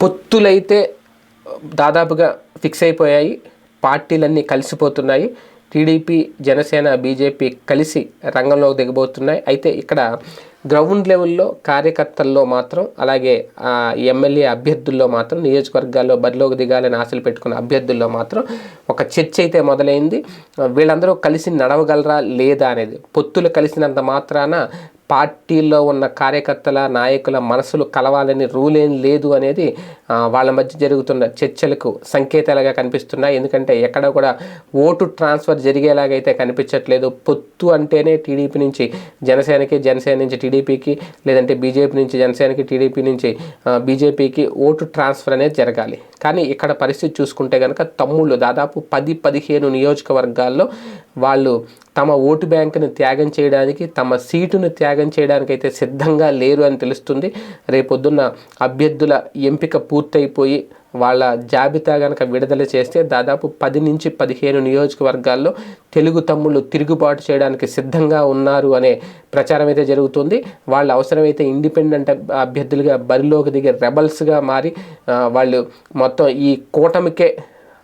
పొత్తులైతే దాదాపుగా ఫిక్స్ అయిపోయాయి. పార్టీలన్నీ కలిసిపోతున్నాయి. టీడీపీ జనసేన బీజేపీ కలిసి రంగంలోకి దిగబోతున్నాయి. అయితే ఇక్కడ గ్రౌండ్ లెవెల్లో కార్యకర్తల్లో మాత్రం అలాగే ఎమ్మెల్యే అభ్యర్థుల్లో మాత్రం నియోజకవర్గాల్లో బరిలోకి దిగాలని ఆశలు పెట్టుకున్న అభ్యర్థుల్లో మాత్రం ఒక చర్చ అయితే మొదలైంది. వీళ్ళందరూ కలిసి నడవగలరా లేదా అనేది పొత్తులు కలిసినంత మాత్రాన పార్టీల్లో ఉన్న కార్యకర్తల నాయకుల మనసులు కలవాలని రూల్ ఏం లేదు అనేది వాళ్ళ మధ్య జరుగుతున్న చర్చలకు సంకేతాలుగా కనిపిస్తున్నాయి. ఎందుకంటే ఎక్కడ కూడా ఓటు ట్రాన్స్ఫర్ జరిగేలాగైతే కనిపించట్లేదు. పొత్తు అంటేనే టీడీపీ నుంచి జనసేనకి జనసేన నుంచి టీడీపీకి లేదంటే బీజేపీ నుంచి జనసేనకి టీడీపీ నుంచి బీజేపీకి ఓటు ట్రాన్స్ఫర్ అనేది జరగాలి. కానీ ఇక్కడ పరిస్థితి చూసుకుంటే కనుక తమ్ముళ్ళు దాదాపు పది పదిహేను నియోజకవర్గాల్లో వాళ్ళు తమ ఓటు బ్యాంకును త్యాగం చేయడానికి తమ సీటును త్యాగం చేయడానికి అయితే సిద్ధంగా లేరు అని తెలుస్తుంది. రేపొద్దున్న అభ్యర్థుల ఎంపిక పూర్తయిపోయి వాళ్ళ జాబితా కనుక విడుదల చేస్తే దాదాపు పది నుంచి పదిహేను నియోజకవర్గాల్లో తెలుగు తమ్ముళ్ళు తిరుగుబాటు చేయడానికి సిద్ధంగా ఉన్నారు అనే ప్రచారం అయితే జరుగుతుంది. వాళ్ళు అవసరమైతే ఇండిపెండెంట్ అభ్యర్థులుగా బరిలోకి దిగే రెబల్స్గా మారి వాళ్ళు మొత్తం ఈ కూటమికే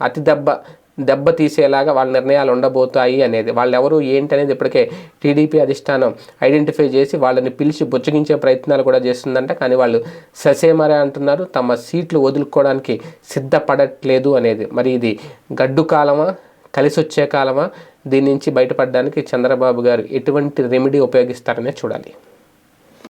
అతి దెబ్బ దెబ్బ తీసేలాగా వాళ్ళ నిర్ణయాలు ఉండబోతాయి అనేది. వాళ్ళు ఎవరు ఏంటి అనేది ఇప్పటికే టీడీపీ అధిష్టానం ఐడెంటిఫై చేసి వాళ్ళని పిలిచి బుచ్చగించే ప్రయత్నాలు కూడా చేస్తుందంట. కానీ వాళ్ళు ససేమరే అంటున్నారు. తమ సీట్లు వదులుకోవడానికి సిద్ధపడట్లేదు అనేది. మరి ఇది గడ్డు కాలమా? కలిసి వచ్చే కాలమా? దీని నుంచి బయటపడడానికి చంద్రబాబు గారు ఎటువంటి రెమెడీ ఉపయోగిస్తారనే చూడాలి.